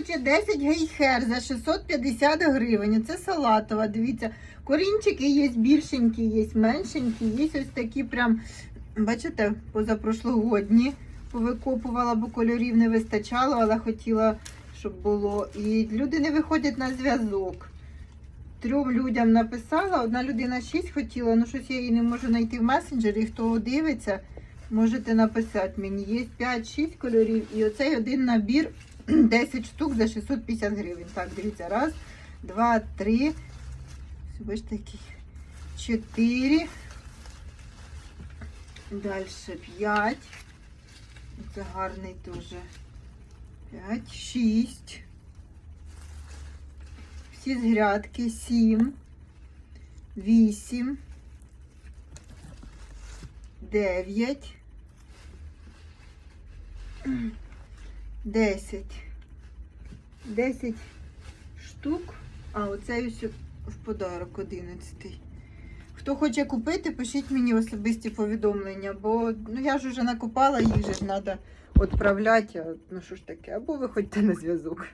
хоче 10 гейхер за 650 гривень. Це салатова. Дивіться, корінчики є більшенькі, є меншенькі, є ось такі прям, бачите, позапрошлогодні повикопувала, бо кольорів не вистачало, але хотіла, щоб було. І люди не виходять на зв'язок. Трьом людям написала, одна людина 6 хотіла, ну щось я її не можу знайти в месенджері. Хто дивиться, можете написати мені. Є 5-6 кольорів і оцей один набір 10 штук за 650 гривень. Так, дивіться, раз, два, три. Ось Бачите, який. Чотири. Далі п'ять. Це гарний теж. П'ять, шість. Всі з грядки. Сім. Вісім. Дев'ять. Десять. Десять штук. А оцей ось в подарок одинадцятий. Хто хоче купити, пишіть мені особисті повідомлення, бо ну я ж вже накопала, їх же ж треба відправляти. Ну що ж таке, або виходьте на зв'язок.